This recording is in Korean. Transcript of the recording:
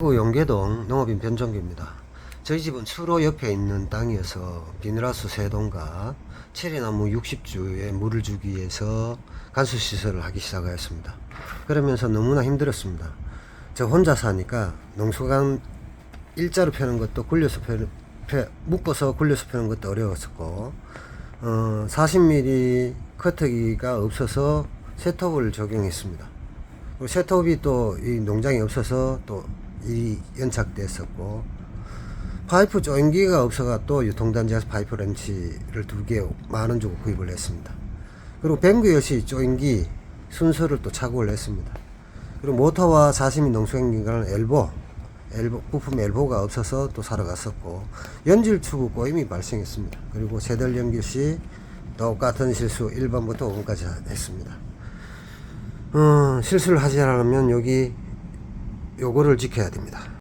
그 용계동 농업인 변종기입니다. 저희 집은 수로 옆에 있는 땅이어서 비닐하우스 세동과 체리나무 60주에 물을 주기 위해서 간수 시설을 하기 시작하였습니다. 그러면서 너무나 힘들었습니다. 저 혼자 사니까 농수관 일자로 펴는 것도 굴려서 펴, 펴- 묶어서 굴려서 펴는 것도 어려웠었고 어, 40mm 커터기가 없어서 세톱을 적용했습니다. 세톱이 또 이 농장에 없어서 또일 이 연착됐었고 파이프 조인기가 없어가 또 유통단지에서 파이프 렌치를 두 개 만 원 주고 구입을 했습니다. 그리고 뱅구 역시 조인기 순서를 또 착오를 했습니다. 그리고 모터와 40인 농수행기가는 엘보, 엘보 부품 엘보가 없어서 또 사러 갔었고 연질 추구 꼬임이 발생했습니다. 그리고 세덜 연기 시 똑같은 실수 1번부터 5번까지 했습니다. 어, 실수를 하지 않으면 여기 요거를 지켜야 됩니다.